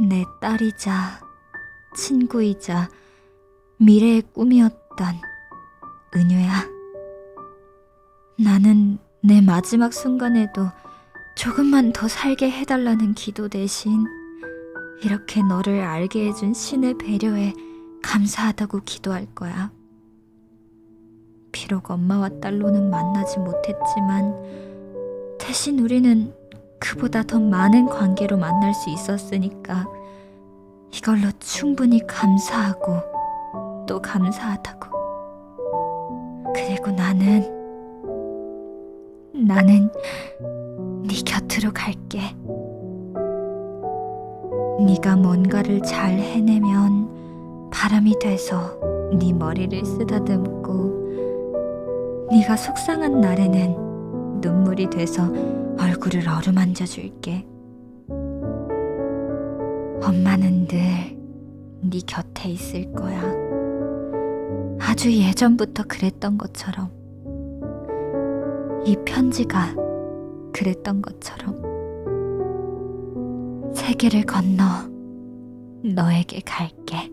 내 딸이자 친구이자 미래의 꿈이었던 은유야. 나는 내 마지막 순간에도 조금만 더 살게 해달라는 기도 대신 이렇게 너를 알게 해준 신의 배려에 감사하다고 기도할 거야. 비록 엄마와 딸로는 만나지 못했지만 대신 우리는 그보다 더 많은 관계로 만날 수 있었으니까 이걸로 충분히 감사하고 또 감사하다고. 그리고 나는 나는 네 곁으로 갈게. 네가 뭔가를 잘 해내면 바람이 돼서 네 머리를 쓰다듬고 네가 속상한 날에는 눈물이 돼서 얼굴을 어루만져 줄게. 엄마는 늘 네 곁에 있을 거야. 아주 예전부터 그랬던 것처럼. 이 편지가 그랬던 것처럼. 세계를 건너 너에게 갈게.